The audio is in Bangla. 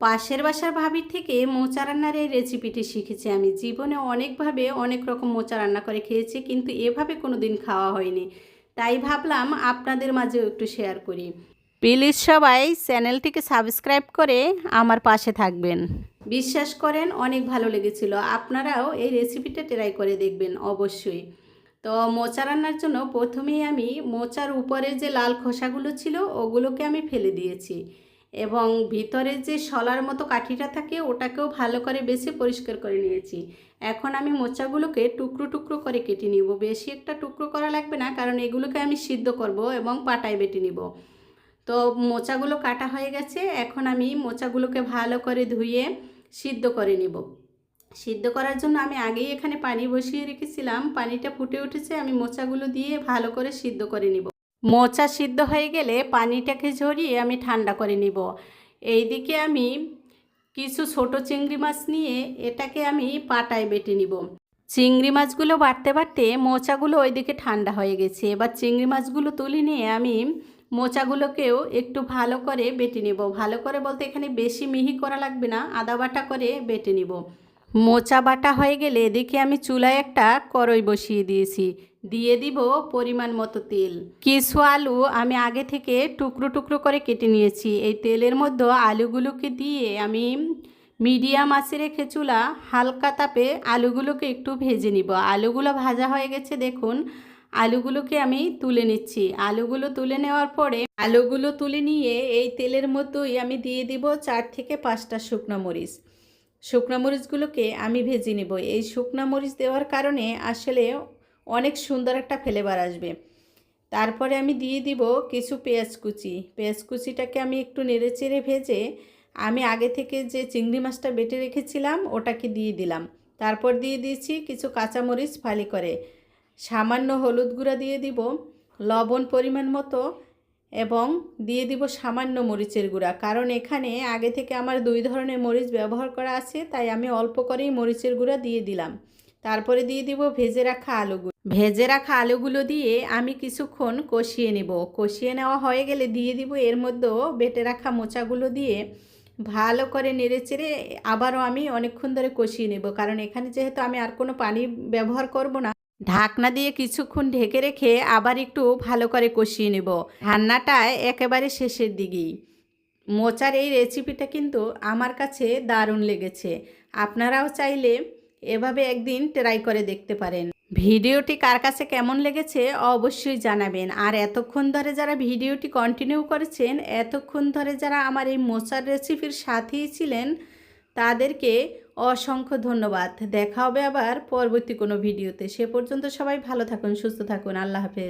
পাশের বাসার ভাবির থেকে মোচা রান্নার এই রেসিপিটি শিখেছি আমি। জীবনে অনেকভাবে অনেক রকম মোচা রান্না করে খেয়েছি, কিন্তু এভাবে কোনো দিন খাওয়া হয়নি। তাই ভাবলাম আপনাদের মাঝেও একটু শেয়ার করি। প্লিজ সবাই চ্যানেলটিকে সাবস্ক্রাইব করে আমার পাশে থাকবেন। বিশ্বাস করেন, অনেক ভালো লেগেছিল। আপনারাও এই রেসিপিটা ট্রাই করে দেখবেন, অবশ্যই। তো মোচা রান্নার জন্য প্রথমেই আমি মোচার উপরে যে লাল খোসাগুলো ছিল, ওগুলোকে আমি ফেলে দিয়েছি। এবং ভিতরে যে শলার মতো কাঠিটা থাকে, ওটাকেও ভালো করে বেছে পরিষ্কার করে নিয়েছি। এখন আমি মোচাগুলোকে টুকরো টুকরো করে কেটে নিব। বেশি একটা টুকরো করা লাগবে না, কারণ এগুলোকে আমি সিদ্ধ করব এবং পাটায় বেটে নিব। তো মোচাগুলো কাটা হয়ে গেছে, এখন আমি মোচাগুলোকে ভালো করে ধুয়ে সিদ্ধ করে নিব। সিদ্ধ করার জন্য আমি আগেই এখানে পানি বসিয়ে রেখেছিলাম, পানিটা ফুটে উঠেছে, আমি মোচাগুলো দিয়ে ভালো করে সিদ্ধ করে নিব। মোচা সিদ্ধ হয়ে গেলে পানিটাকে ঝরিয়ে আমি ঠান্ডা করে নিব। এইদিকে আমি কিছু ছোট চিংড়ি মাছ নিয়ে এটাকে আমি পাটায় বেটে নিব। চিংড়ি মাছগুলো বাড়তে বাড়তে মোচাগুলো ওইদিকে ঠান্ডা হয়ে গেছে। এবার চিংড়ি মাছগুলো তুলে নিয়ে আমি মোচাগুলোকেও একটু ভালো করে বেটে নিব। ভালো করে বলতে এখানে বেশি মিহি করা লাগবে না, আদা বাটা করে বেটে নিব। মোচা বাটা হয়ে গেলে এদিকে আমি চুলায় একটা কড়ই বসিয়ে দিয়েছি। দিয়ে দিব পরিমাণ মতো তেল। কিছু আলু আমি আগে থেকে টুকরো টুকরো করে কেটে নিয়েছি। এই তেলের মধ্যে আলুগুলোকে দিয়ে আমি মিডিয়াম আঁচে রেখে চুলা হালকা তাপে আলুগুলোকে একটু ভেজে নিব। আলুগুলো ভাজা হয়ে গেছে, দেখুন। আলুগুলোকে আমি তুলে নিচ্ছি। আলুগুলো তুলে নেওয়ার পরে আলুগুলো তুলে নিয়ে এই তেলের মতোই আমি দিয়ে দিব চার থেকে পাঁচটা শুকনো মরিচ। শুকনো মরিচগুলোকে আমি ভেজে নেব। এই শুকনো মরিচ দেওয়ার কারণে আসলে অনেক সুন্দর একটা ফ্লেভার আসবে। তারপরে আমি দিয়ে দিব কিছু পেঁয়াজ কুচি। পেঁয়াজ কুচিটাকে আমি একটু নেড়ে চেড়ে ভেজে আমি আগে থেকে যে চিংড়ি মাছটা বেটে রেখেছিলাম, ওটাকে দিয়ে দিলাম। তারপর দিয়ে দিয়েছি কিছু কাঁচামরিচ ফালি করে। সামান্য হলুদ গুঁড়া দিয়ে দিব। লবণ পরিমাণ মতো এবং দিয়ে দিব সামান্য মরিচের গুঁড়া। কারণ এখানে আগে থেকে আমার দুই ধরনের মরিচ ব্যবহার করা আছে, তাই আমি অল্প করেই মরিচের গুঁড়া দিয়ে দিলাম। তারপরে দিয়ে দিব ভেজে রাখা আলুগুলো। ভেজে রাখা আলুগুলো দিয়ে আমি কিছুক্ষণ কষিয়ে নেব। কষিয়ে নেওয়া হয়ে গেলে দিয়ে দিব এর মধ্যেও বেটে রাখা মোচাগুলো দিয়ে ভালো করে নেড়ে চেড়ে আবারও আমি অনেকক্ষণ ধরে কষিয়ে নেব। কারণ এখানে যেহেতু আমি আর কোনো পানি ব্যবহার করব না ঢাকনা দিয়ে কিছুক্ষণ ঢেকে রেখে আবার একটু ভালো করে কষিয়ে নেব। রান্নাটায় একেবারে শেষের দিকেই। মোচার এই রেসিপিটা কিন্তু আমার কাছে দারুণ লেগেছে। আপনারাও চাইলে এভাবে একদিন ট্রাই করে দেখতে পারেন। ভিডিওটি কার কাছে কেমন লেগেছে অবশ্যই জানাবেন। আর এতক্ষণ ধরে যারা ভিডিওটি কন্টিনিউ করেছেন, এতক্ষণ ধরে যারা আমার এই মোচার রেসিপির সাথেই ছিলেন, তাদেরকে অসংখ্য ধন্যবাদ। দেখা হবে আবার পরবর্তী কোনো ভিডিওতে। সে পর্যন্ত সবাই ভালো থাকুন, সুস্থ থাকুন। আল্লাহ হাফেজ।